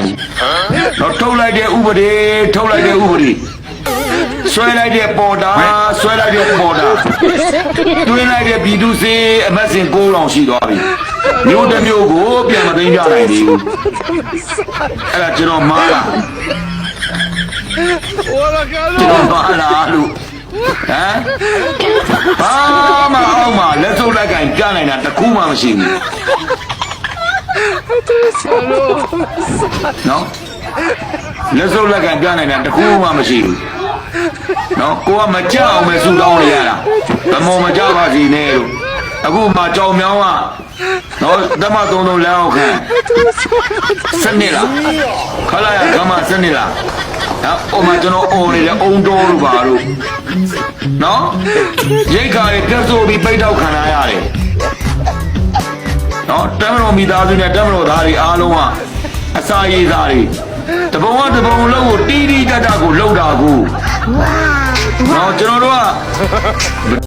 နိုင်ဘူးတော့ထုတ်လိုက်တဲ့ဥပဒေထုတ်လိုက်တဲ့ဥပဒေဆွဲလိုက်တဲ့ပေါ်တာဆွဲလိုက်တဲ့ပေါ်တာတွင်းလိုက်တဲ့ပြည်သူစေအမတ်စင်9000ရှိသွားပြီမျိုးတစ်မျိုးကိုပြန်မသိမ်းကြနိုင်သေးဘူးအဲ့ဒါကျွန်တော်မားလားကျွန်တော်မားလားလို့ဟမ်ဘာမှအောင်မလက်စုပ်လိုက်ကင်ကြားနိုင်တာတစ်ခုမှမရှိဘူး နော်လက်စုပ်လက်ကင်ကြားနိုင်တာတစ်ခုမှမရှိဘူးနော်ကိုကမကြောက်အောင်ပဲဆူတောင်းနေရတာဘမောမကြောက်ပါစီနဲ့လို့အခုမှကြောင်မြောင်းကနော်တမသုံးသုံးလမ်းအောင်ခံစနစ်လားခလာရကမစနစ်လားနော်အိုမကျွန်တော်အော်နေတယ်အုံတော်လို့ပါလို့နော်ရိတ်ခါတွေပြတ်ဆိုပြီးပိတ်တော့ခံရရတယ်နော်တမတော်မိသားစုနဲ့တမတော်သားတွေအားလုံးကအ စာရည်သားတွေတပုံကတပုံလုံးကိုတီးတီးတတ်တတ်ကိုလှုပ်တာကိုနော်ကျွန်တော်တို့က